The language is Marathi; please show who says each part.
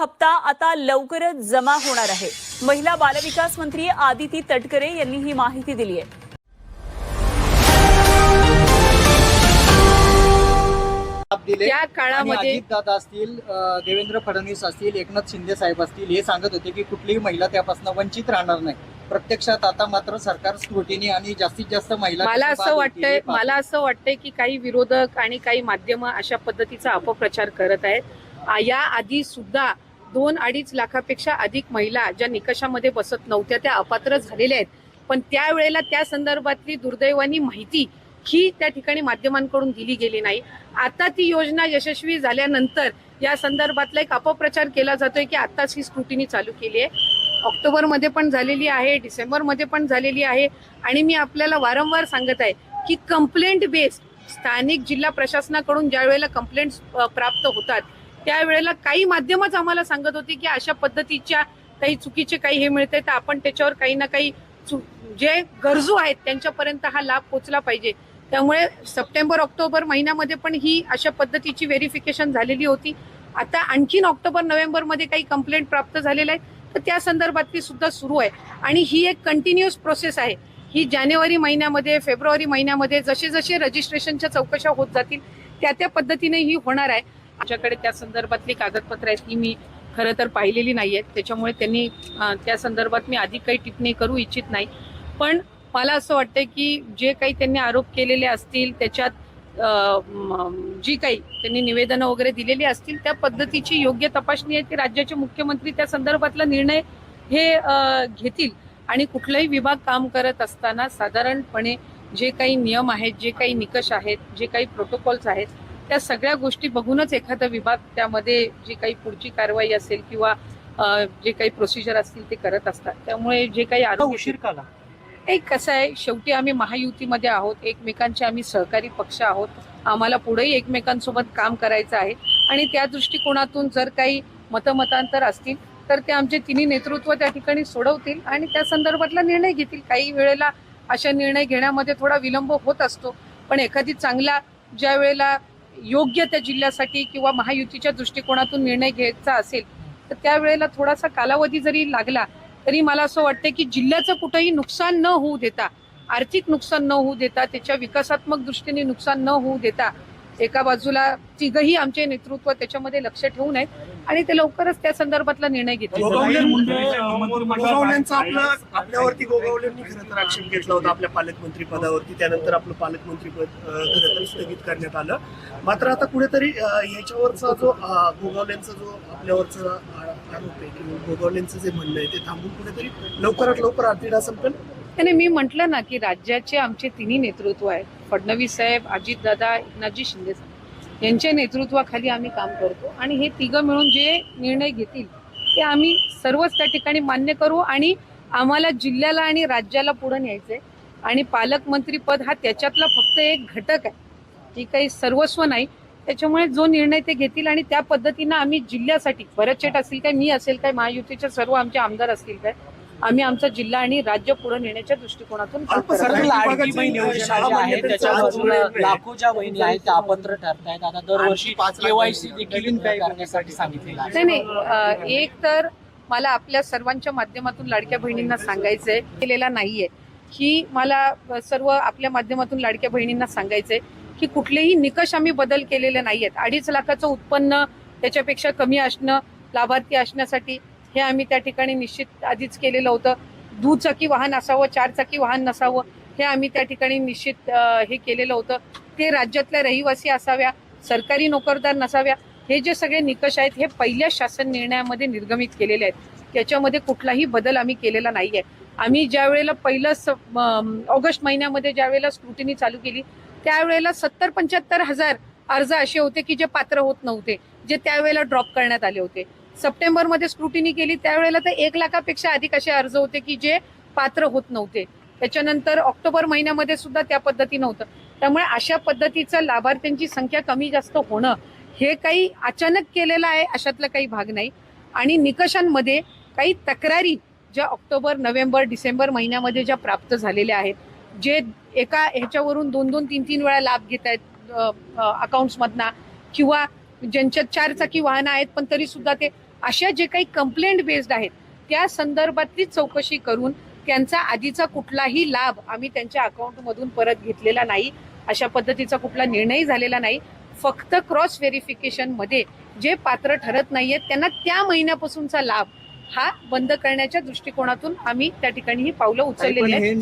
Speaker 1: हप्ता आता लवकरच जमा होणार आहे. महिला बालविकास मंत्री आदिती तटकरे यांनी ही माहिती दिली आहे.
Speaker 2: दिले.
Speaker 3: त्या काळामध्ये-
Speaker 2: दादा असतील अ, देवेंद्र फडणवीस असतील एकनाथ शिंदे साहेब असतील हे सांगत होते की कुठलीही महिला त्यापासून वंचित राहणार नाही. प्रत्यक्षात आता मात्र सरकार स्क्रुटिनी आणि जास्तीत जास्त महिला
Speaker 3: मला असं
Speaker 2: बाद होतील
Speaker 3: वाटतंय
Speaker 2: पाहतो.
Speaker 3: मला असं वाटतंय की काही विरोधक आणि काही माध्यम अशा पद्धतीचा अपप्रचार करत आहेत. आ, या आधी सुद्धा दोन अडीच लाखापेक्षा अधिक महिला ज्या निकषामध्ये बसत नव्हत्या त्या अपात्र झालेल्या आहेत. पण त्यावेळेला त्या संदर्भातली दुर्दैवानी माहिती ही त्या ठिकाणी माध्यमांकडून दिली गेली नाही. आता ती योजना यशस्वी झाल्यानंतर या संदर्भातला एक अपप्रचार केला जातोय की आताच ही स्क्रुटिनी चालू केली आहे. ऑक्टोबरमध्ये पण झालेली आहे डिसेंबरमध्ये पण झालेली आहे. आणि मी आपल्याला वारंवार सांगत आहे की कंप्लेंट बेस्ड स्थानिक जिल्हा प्रशासनाकडून ज्या वेळेला कंप्लेंट प्राप्त होतात त्यावेळेला काही माध्यमच आम्हाला सांगत होती की अशा पद्धतीच्या काही चुकीचे काही हे मिळते तर आपण त्याच्यावर काही ना काही जे गरजू आहेत त्यांच्यापर्यंत हा लाभ पोचला पाहिजे. त्यामुळे सप्टेंबर ऑक्टोबर महिन्यामध्ये पण ही अशा पद्धतीची व्हेरिफिकेशन झालेली होती. आता आणखीन ऑक्टोबर नोव्हेंबरमध्ये काही कंप्लेंट प्राप्त झालेल्या आहेत तर त्या संदर्भातली सुद्धा सुरू आहे. आणि ही एक कंटिन्युअस प्रोसेस आहे. ही जानेवारी महिन्यामध्ये फेब्रुवारी महिन्यामध्ये जसे जसे रजिस्ट्रेशनच्या चौकशा होत जातील त्या त्या पद्धतीने ही होणार आहे. आमच्याकडे त्या संदर्भातली कागदपत्र आहेत ती मी खरं तर पाहिलेली नाही आहेत त्याच्यामुळे त्यांनी त्या संदर्भात मी अधिक काही टिप्पणी करू इच्छित नाही. पण मला असं वाटतंय की जे काही त्यांनी आरोप केलेले असतील त्याच्यात जी काही त्यांनी निवेदनं वगैरे दिलेली असतील त्या पद्धतीची योग्य तपासणी आहे की राज्याचे मुख्यमंत्री त्या संदर्भातला निर्णय हे घेतील. आणि कुठलाही विभाग काम करत असताना साधारणपणे जे काही नियम आहेत जे काही निकष आहेत जे काही प्रोटोकॉल्स आहेत त्या सगळ्या गोष्टी बघूनच एखादा विभाग त्यामध्ये जी काही पुढची कारवाई असेल किंवा जे काही प्रोसिजर असतील ते करत असतात. त्यामुळे जे काही
Speaker 4: उशीर काला
Speaker 3: एक कसं आहे शेवटी आम्ही महायुतीमध्ये आहोत एकमेकांचे आम्ही सहकारी पक्ष आहोत. आम्हाला पुढेही एकमेकांसोबत काम करायचं आहे. आणि त्या दृष्टिकोनातून जर काही मतमतांतर असतील तर ते आमचे तिन्ही नेतृत्व त्या ठिकाणी सोडवतील आणि त्या संदर्भातला निर्णय घेतील. काही वेळेला अशा निर्णय घेण्यामध्ये थोडा विलंब होत असतो. पण एखादी चांगला ज्या वेळेला योग्य त्या जिल्ह्यासाठी किंवा महायुतीच्या दृष्टिकोनातून निर्णय घ्यायचा असेल तर त्यावेळेला थोडासा कालावधी जरी लागला तरी मला असं वाटतं की जिल्ह्याचं कुठंही नुकसान न होऊ देता आर्थिक नुकसान न होऊ देता त्याच्या विकासात्मक दृष्टीने नुकसान न होऊ देता एका बाजूला तिघही आमचे नेतृत्व त्याच्यामध्ये लक्ष ठेवून आहेत आणि ते लवकरच त्या संदर्भातला निर्णय घेतील.
Speaker 5: गोगावलेंचा आपलं आपल्यावरती गोगावलेंनी खरं तर आक्षेप घेतला होता आपल्या पालकमंत्री पदावरती. त्यानंतर आपलं पालकमंत्री पद अं, खरं तर स्थगित करण्यात आलं. मात्र आता कुठेतरी याच्यावरचा जो गोगावलेंचा जो आपल्यावरचा आरोप आहे किंवा गोगावलेंचं जे म्हणणं आहे ते थांबून कुठेतरी लवकरात लवकर आरतीडा संपेल.
Speaker 3: आणि मी म्हटलं ना की राज्याचे आमचे तिन्ही नेतृत्व आहेत. फडणवीस साहेब अजितदादा एकनाथजी शिंदे साहेब. यांच्या नेतृत्वाखाली आम्ही काम करतो आणि हे तिघं मिळून जे निर्णय घेतील ते आम्ही सर्वच त्या ठिकाणी मान्य करू आणि आम्हाला जिल्ह्याला आणि राज्याला पुढे न्यायचंय. आणि पालकमंत्री पद हा त्याच्यातला फक्त एक घटक आहे. ही काही सर्वस्व नाही. त्याच्यामुळे जो निर्णय ते घेतील आणि त्या पद्धतीनं आम्ही जिल्ह्यासाठी भरत शेठ असतील काय मी असेल काय महायुतीचे सर्व आमचे आमदार असतील काय आम्ही आमचा जिल्हा आणि राज्य पुढे नेण्याच्या दृष्टिकोनातून
Speaker 4: लाडकी बहीण योजना जी आहे
Speaker 5: मान्यतेचा
Speaker 4: त्याच्यामधून
Speaker 5: आज वेळ
Speaker 4: लाखो ज्या बहिणी आहेत त्या अपात्र ठरतायत. आता दरवर्षी
Speaker 5: आणखी पाच लाख
Speaker 4: केवायसी
Speaker 5: बहिणी.
Speaker 4: देखील
Speaker 5: नवीन काय
Speaker 4: करण्यासाठी सांगितलेलं आहे.
Speaker 3: नाही एक तर मला आपल्या सर्वांच्या माध्यमातून लाडक्या बहिणींना सांगायचंय केलेला नाहीये. की मला सर्व आपल्या माध्यमातून लाडक्या बहिणींना सांगायचंय की कुठलेही निकष आम्ही बदल केलेले नाहीयेत. अडीच लाखाचं उत्पन्न त्याच्यापेक्षा कमी असणं लाभार्थी असण्यासाठी हे आम्ही त्या ठिकाणी निश्चित आधीच केलेलं होतं. दुचाकी वाहन असावं चारचाकी वाहन नसावं हे आम्ही त्या ठिकाणी निश्चित हे केलेलं होतं. ते राज्यातल्या रहिवासी असाव्या सरकारी नोकरदार नसाव्या हे जे सगळे निकष आहेत हे पहिल्या शासन निर्णयामध्ये निर्गमित केलेले आहेत. त्याच्यामध्ये कुठलाही बदल आम्ही केलेला नाही आहे आम्ही ज्या वेळेला पहिलं स- ऑगस्ट महिन्यामध्ये ज्या वेळेला स्क्रुटिनी चालू केली त्यावेळेला सत्तर पंच्याहत्तर हजार अर्ज असे होते की जे पात्र होत नव्हते जे त्यावेळेला ड्रॉप करण्यात आले होते. सप्टेंबरमध्ये स्क्रुटिनी केली त्यावेळेला तर एक लाखापेक्षा अधिक असे अर्ज होते की जे पात्र होत नव्हते. त्याच्यानंतर ऑक्टोबर महिन्यामध्ये सुद्धा त्या पद्धती नव्हतं. त्यामुळे अशा पद्धतीचं लाभार्थ्यांची संख्या कमी जास्त होणं हे काही अचानक केलेलं आहे अशातला काही भाग नाही. आणि निकषांमध्ये काही तक्रारी ज्या ऑक्टोबर नोव्हेंबर डिसेंबर महिन्यामध्ये ज्या प्राप्त झालेल्या आहेत जे एका ह्याच्यावरून दोन दोन तीन तीन वेळा लाभ घेत आहेत अकाउंट्समधना किंवा ज्यांच्या चारचाकी वाहनं आहेत पण तरी सुद्धा ते अशा जे काही कंप्लेंट बेस्ड आहेत त्या संदर्भातली चौकशी करून त्यांचा आधीचा कुठलाही लाभ आम्ही त्यांच्या अकाउंटमधून परत घेतलेला नाही अशा पद्धतीचा कुठला निर्णय झालेला नाही. फक्त क्रॉस व्हेरिफिकेशनमध्ये जे पात्र ठरत नाहीयेत त्यांना त्या महिन्यापासूनचा लाभ हा बंद करण्याच्या दृष्टिकोनातून आम्ही त्या ठिकाणी ही पावलं उचललेली आहेत.